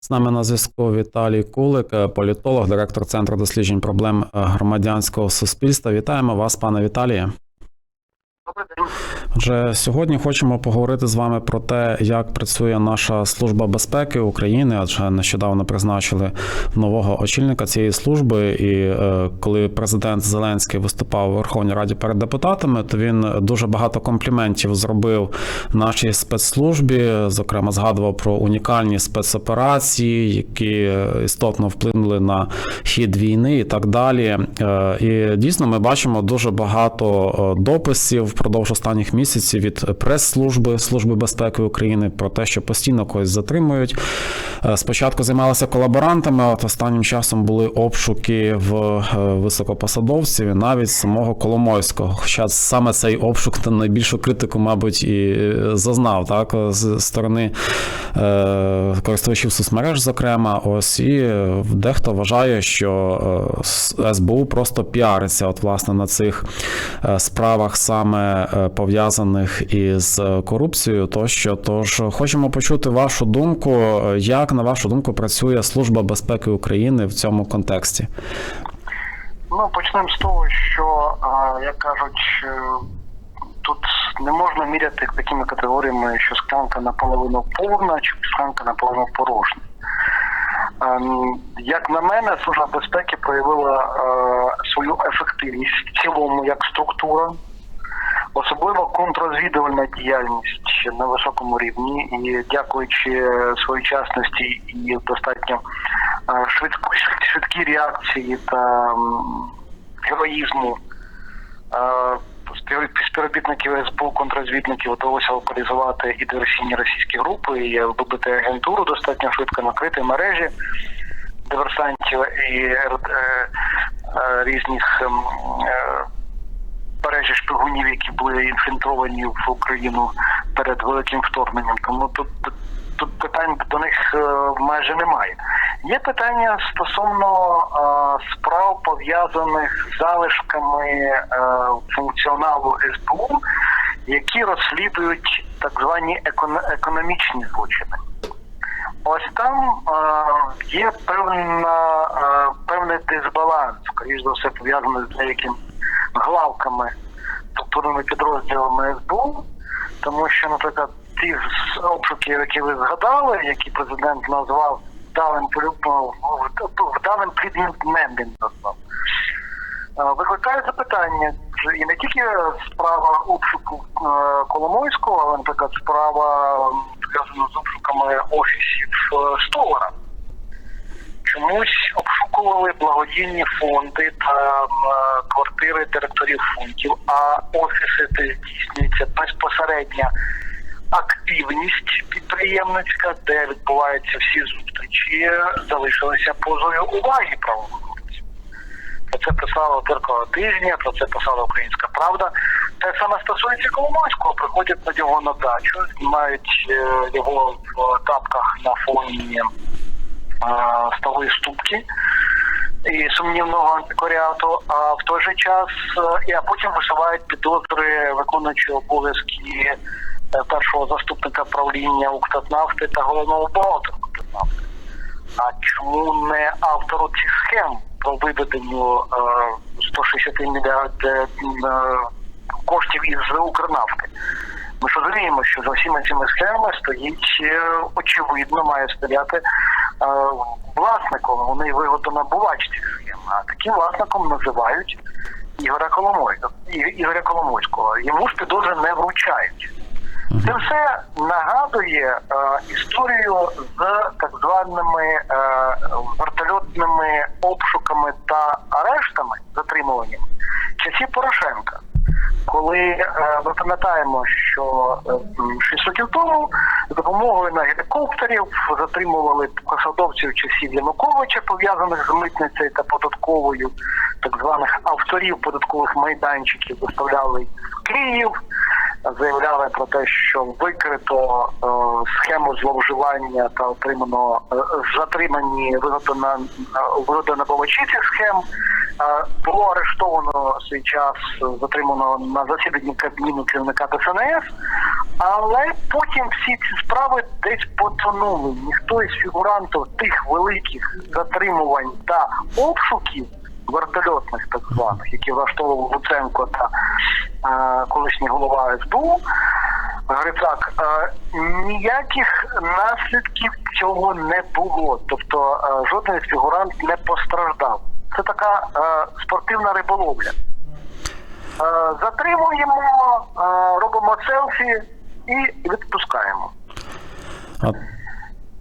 З нами на зв'язку Віталій Кулик, е, політолог, директор Центру досліджень проблем е, громадянського суспільства. Вітаємо вас, пане Віталіє. Добрий день. Отже, сьогодні хочемо поговорити з вами про те, як працює наша служба безпеки України, адже нещодавно призначили нового очільника цієї служби. І е, коли президент Зеленський виступав у Верховній Раді перед депутатами, то він дуже багато компліментів зробив нашій спецслужбі. Зокрема, згадував про унікальні спецоперації, які е, істотно вплинули на хід війни і так далі. Е, І дійсно ми бачимо дуже багато дописів впродовж останніх місяців від прес-служби Служби безпеки України про те, що постійно когось затримують. Е, Спочатку займалися колаборантами, от останнім часом були обшуки в е, високопосадовців навіть самого Коломойського. Хоча саме цей обшук та найбільшу критику, мабуть, і е, зазнав так з сторони користувачів соцмереж, зокрема, ось і дехто вважає, що СБУ просто піариться, от власне на цих справах, саме е, пов'язаних із е, корупцією. Тощо, тож хочемо почути вашу думку, е, як на вашу думку працює Служба безпеки України в цьому контексті. Ну, почнемо з того, що, як кажуть, е, тут не можна міряти такими категоріями, що склянка наполовину повна чи склянка наполовину порожня. Ем, Як на мене, служба безпеки проявила е, свою ефективність в цілому як структура, особливо контррозвідувальна діяльність на високому рівні, і дякуючи своєчасності і достатньо швидко, швидкій реакції та героїзму співробітників СБУ, контррозвідників вдалося локалізувати і диверсійні російські групи, і вибити агентуру достатньо швидко накрити мережі диверсантів і е, е, різних ем, е, мережі шпигунів, які були інфільтровані в Україну перед великим вторгненням. Тому тут, тут, питань до них е, майже немає. Є питання стосовно е, справ пов'язаних з залишками е, функціоналу СБУ, які розслідують так звані економ- економічні злочини. Ось там є певна, певний дисбаланс, скоріш за все, пов'язаний з деякими главками, структурними підрозділами СБУ, тому що, наприклад, ті з обшуків, які ви згадали, які президент назвав вдалим вдалим плідним назвав. Е, Викликає запитання, і не тільки справа обшуку е, Коломойського, але, наприклад, справа м, пов'язана з обшуками офісів е, Столара. Чомусь обшукували благодійні фонди та м, е, квартири директорів фондів, а офіси, де здійснюється безпосередня активність підприємницька, де відбуваються всі зустрічі, залишилися позою уваги правоохоронців. Про це писала «Дзеркало тижня, про це писала Українська Правда. Те саме стосується Коломойського, приходять на нього на дачу, знімають е, його в тапках на фоні е, столої ступки і сумнівного антикваріату, а в той же час е, і а потім висувають підозри виконуючи обов'язки е, першого заступника правління Укртатнафти та головного бухгалтера Укртатнафти. А чому не автору цих схем по виведенню е, 160 мільярдів е, коштів із Укрнафти? Ми ж розуміємо, що за всіма цими схемами стоїть очевидно, має стояти власником. Вони цих схем. А таким власником називають Ігоря Коломойського. Ігоря Коломойського. Йому ж підозри не вручають. Це все нагадує е, історію з так званими е, вертольотними обшуками та арештами, затримуванням часів Порошенка. Коли е, ми пам'ятаємо, що е, м, 6 років тому з допомогою на гелікоптерів затримували посадовців часів Януковича, пов'язаних з митницею та податковою, так званих авторів податкових майданчиків, доставляли в Київ заявляли про те, що викрито е, схему зловживання та отримано е, затримані вигодона вигодонабувачі цих схем. Е, було арештовано свій час, затримано на засіданні Кабміну керівника ДСНС. Але потім всі ці справи десь потонули. Ніхто із фігурантів тих великих затримувань та обшуків вертольотних, так званих, які влаштовував Луценко та е, колишній голова СБУ, Грицак, е, ніяких наслідків цього не було. Тобто е, жоден фігурант не постраждав. Це така е, спортивна риболовля. Е, затримуємо, е, робимо селфі і відпускаємо. А,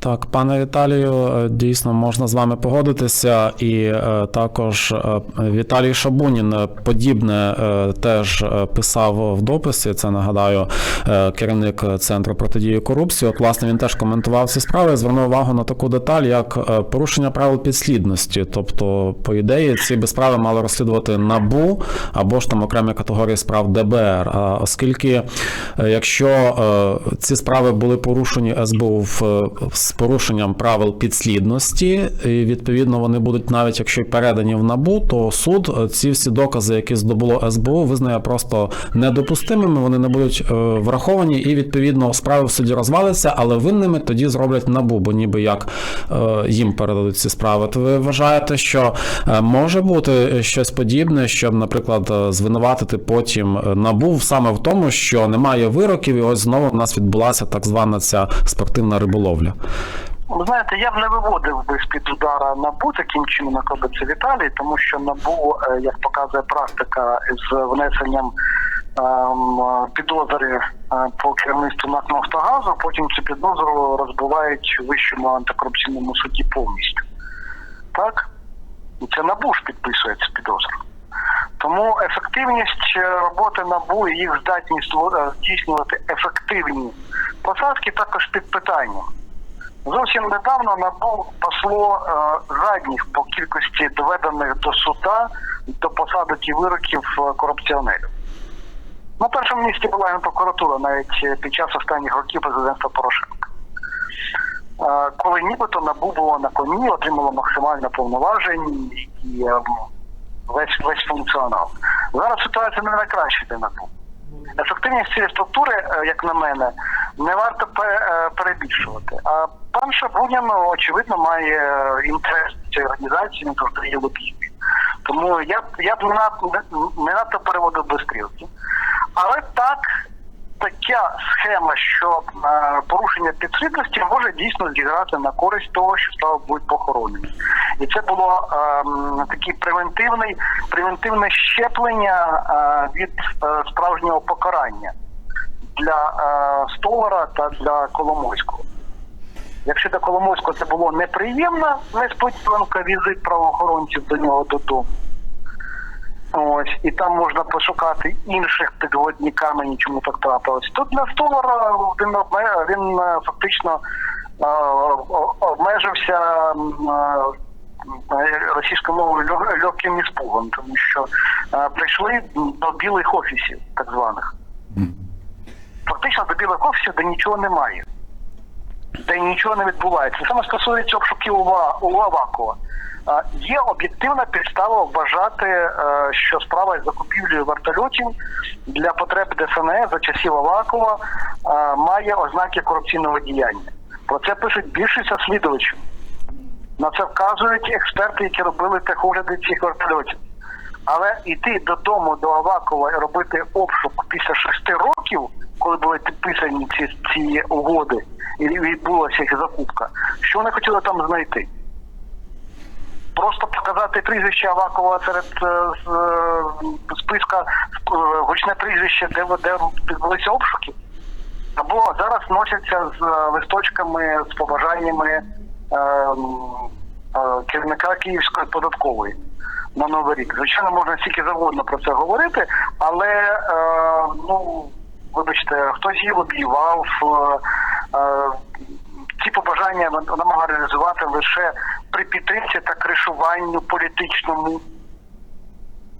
Так, пане Віталію, е, дійсно можна з вами погодитися. І е, також е, Віталій Шабунін подібне теж писав в дописі. Це нагадаю, керівник центру протидії корупції. От, власне, він теж коментував ці справи. Звернув увагу на таку деталь, як порушення правил підслідності. Тобто, по ідеї, ці би справи мали розслідувати набу або ж там окремі категорії справ ДБР. А оскільки, якщо ці справи були порушені СБУ в, з порушенням правил підслідності, і відповідно вони будуть навіть якщо й передані в набу, то суд е, ці всі докази, які здобуло СБУ, визнає просто недопустимими. Вони не будуть е, враховані, і відповідно справи в суді розваляться, але винними тоді зроблять набу, бо ніби як е, їм передадуть ці справи. То ви вважаєте, що може бути щось подібне, щоб, наприклад, звинуватити потім набу саме в тому, що немає вироків, і ось знову в нас відбулася так звана ця спортивна риболовля. Ви знаєте, я б не виводив би з-під удара НАБУ таким чином, як робить це Віталій, тому що НАБУ, е, як показує практика з внесенням ем, підозри е, по керівництву НАК «Нафтогазу», потім цю підозру розбивають у вищому антикорупційному суді повністю. Так? І це НАБУ ж підписує цю підозру. Тому ефективність е, роботи НАБУ і їх здатність здійснювати ефективні посадки також під питанням. Зовсім недавно НАБУ пасло е, задніх по кількості доведених до суда до посадок і вироків е, корупціонерів. На першому місці була Генпрокуратура навіть е, під час останніх років президентства Порошенка. Коли нібито НАБУ було на коні, отримало максимальне повноважень і весь, весь функціонал. Зараз ситуація не найкраща для НАБУ. Ефективність цієї структури, як на мене, не варто перебільшувати. А Шабунін, ну, очевидно, має е, інтерес цій організації, він просто її лобіює. Тому я я б не надто, не надто переводив без стрілки. Але так, така схема, що е, порушення підслідності може дійсно зіграти на користь того, що справи будуть похоронені. І це було ем, такий превентивний, превентивне щеплення е, від е, справжнього покарання для е, Столара та для Коломойського. Якщо для Коломойського це було неприємна несподіванка візит правоохоронців до нього додому. Ось, і там можна пошукати інших підводні камені, чому так трапилось. Тут для Столара він, він е, фактично е, обмежився е, російською мовою легким іспугом, тому що прийшли до білих офісів, так званих. Фактично до білих офісів, де нічого немає, де нічого не відбувається. Саме стосується обшуків у Авакова. Є об'єктивна підстава вважати, е, що справа із закупівлею вертольотів для потреб ДСНС за часів Авакова е, має ознаки корупційного діяння. Про це пишуть більшість розслідувачів. На це вказують експерти, які робили техогляди цих вертольотів. Але йти додому до Авакова і робити обшук після шести років, коли були підписані ці, ці угоди і відбулася їх закупка, що вони хотіли там знайти? Просто показати прізвище Авакова серед е, е, списка е, гучне прізвище, де, де відбулися обшуки. Або зараз носяться з листочками, з побажаннями е, е, керівника Київської податкової на Новий рік. Звичайно, можна стільки завгодно про це говорити, але е, ну, вибачте, хтось її лобіював. Е, е, ці побажання вона могла реалізувати лише при підтримці та кришуванню політичному.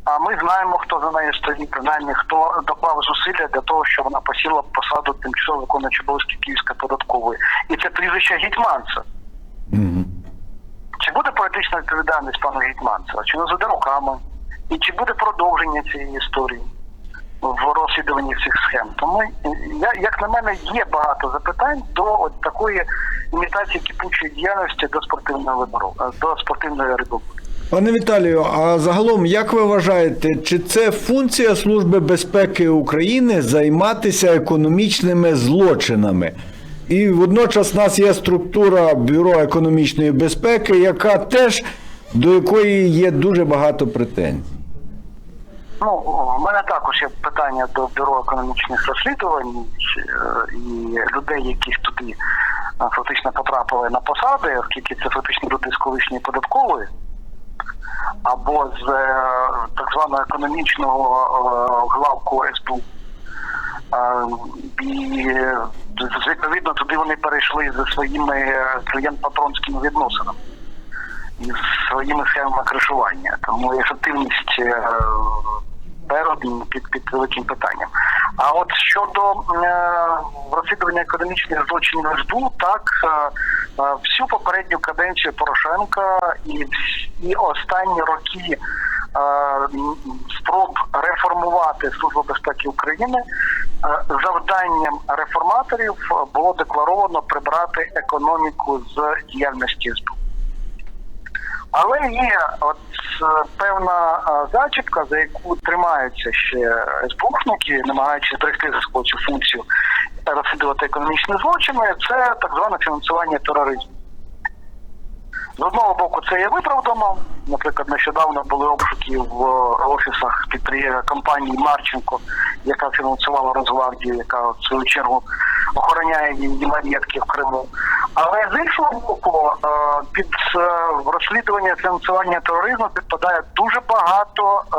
А ми знаємо, хто за нею стоїть, принаймні хто доклав зусилля для того, щоб вона посіла посаду тимчасово виконуючого обов'язки Київської податкової. І це прізвище Гетьманцев. Чи буде політична відповідальність пана Гетьманцева? Чи не заде руками? І чи буде продовження цієї історії? В розслідуванні цих схем. Тому я, як на мене, є багато запитань до от такої імітації кипучої діяльності до спортивного вибору, е, до спортивної рибалки. Пане Віталію, а загалом, як ви вважаєте, чи це функція Служби безпеки України займатися економічними злочинами? І водночас в нас є структура Бюро економічної безпеки, яка теж до якої є дуже багато претензій. Ну, у мене також є питання до бюро економічних розслідувань е, і людей, які туди е, фактично потрапили на посади, оскільки це фактично люди з колишньої податкової або з е, так званого економічного главку СБУ. І відповідно туди вони перейшли зі своїми клієнт-патронськими відносинами і своїми схемами кришування. Тому ефективність ПЕРО під, під великим питанням. А от щодо е, розслідування економічних злочинів СБУ, так е, е, всю попередню каденцію Порошенка і, вс- і останні роки спроб реформувати Службу безпеки України, завданням реформаторів було декларовано прибрати економіку з діяльності СБУ. Але є от е, певна е, зачіпка, за яку тримаються ще СБУшники, намагаючись зберегти за цю функцію розслідувати економічні злочини, це так зване фінансування тероризму. З одного боку, це є виправдано. Наприклад, нещодавно були обшуки в офісах підприємства компанії Марченко, яка фінансувала Росгвардію, яка в свою чергу охороняє її маєтки в Криму. Але з іншого боку, е, під е, розслідування фінансування тероризму підпадає дуже багато е,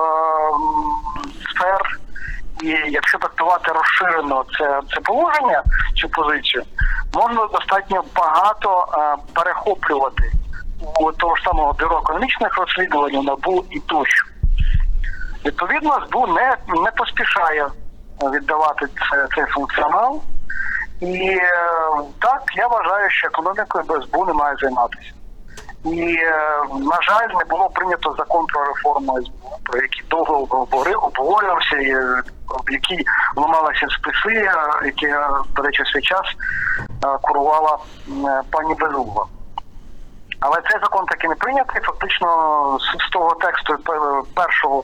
сфер. І якщо трактувати розширено це, це положення, цю позицію, можна достатньо багато е, перехоплювати у того ж самого бюро економічних розслідувань, НАБУ і тощо. Відповідно, СБУ не, не поспішає віддавати це, цей функціонал. І е, так, я вважаю, що економікою без СБУ не має займатися. І, е, на жаль, не було прийнято закон про реформу СБУ, про який довго обговорювався, і, е, в який ламалися списи, е, які, е, до речі, свій час е, курувала е, пані Безугла. Але цей закон таки не прийнятий. Фактично з того тексту першого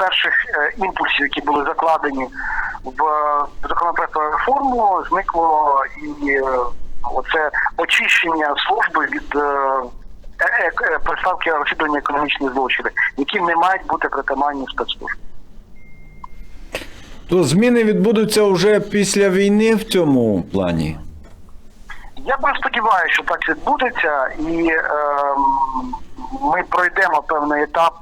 перших е, імпульсів, які були закладені в е, законопроект про реформу, зникло і е, оце очищення служби від е, е, е, приставки розслідування економічних злочинів, які не мають бути притаманні спецслужб. То зміни відбудуться вже після війни в цьому плані. Я би сподіваюся, що так відбудеться, і ем, ми пройдемо певний етап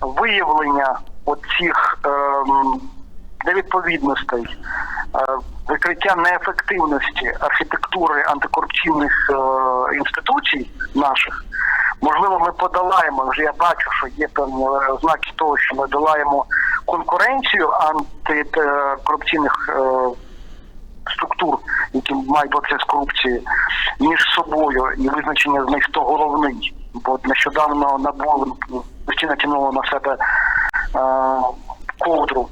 виявлення оцих ем, невідповідностей, е, викриття неефективності архітектури антикорупційних е, інституцій наших. Можливо, ми подолаємо вже. Я бачу, що є певні е, ознаки того, що ми долаємо конкуренцію антикорупційних е, структур, які мають боротися з корупцією, між собою і визначення з них хто головний. Бо нещодавно НАБУ постійно тянуло на себе е, ковдру,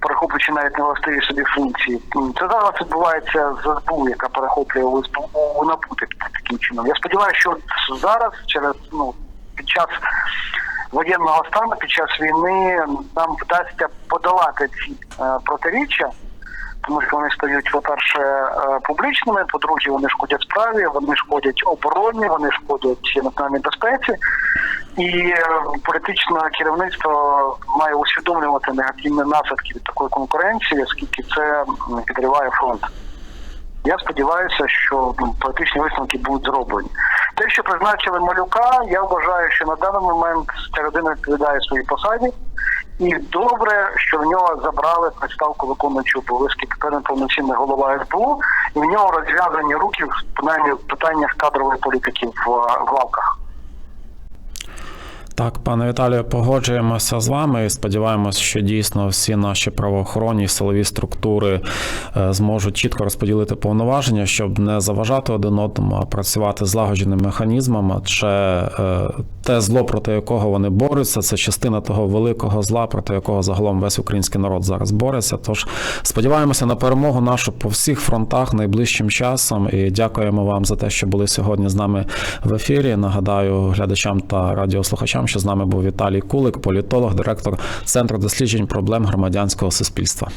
перехоплюючи навіть невластиві собі функції. Це зараз відбувається з СБУ, яка перехоплює у СБУ у НАБУ так- таким чином. Я сподіваюся, що зараз, через ну під час воєнного стану, під час війни, нам вдасться подолати ці е, протиріччя тому що вони стають, по-перше, е, публічними, по-друге, вони шкодять справі, вони шкодять обороні, вони шкодять національній безпеці. І е, політичне керівництво має усвідомлювати негативні наслідки від такої конкуренції, оскільки це підриває фронт. Я сподіваюся, що політичні висновки будуть зроблені. Те, що призначили малюка, я вважаю, що на даний момент ця людина відповідає своїй посаді. І добре, що в нього забрали представку виконуючого обов'язки тепер повноцінний голова СБУ, і в нього розв'язані руки принаймні в питаннях кадрової політики в, в. Так, пане Віталію, погоджуємося з вами і сподіваємося, що дійсно всі наші правоохоронні силові структури е, зможуть чітко розподілити повноваження, щоб не заважати один одному, а працювати злагодженим механізмом. Адже е, те зло, проти якого вони борються, це частина того великого зла, проти якого загалом весь український народ зараз бореться. Тож сподіваємося на перемогу нашу по всіх фронтах найближчим часом. І дякуємо вам за те, що були сьогодні з нами в ефірі. Нагадаю глядачам та радіослухачам, що з нами був Віталій Кулик, політолог, директор Центру досліджень проблем громадянського суспільства.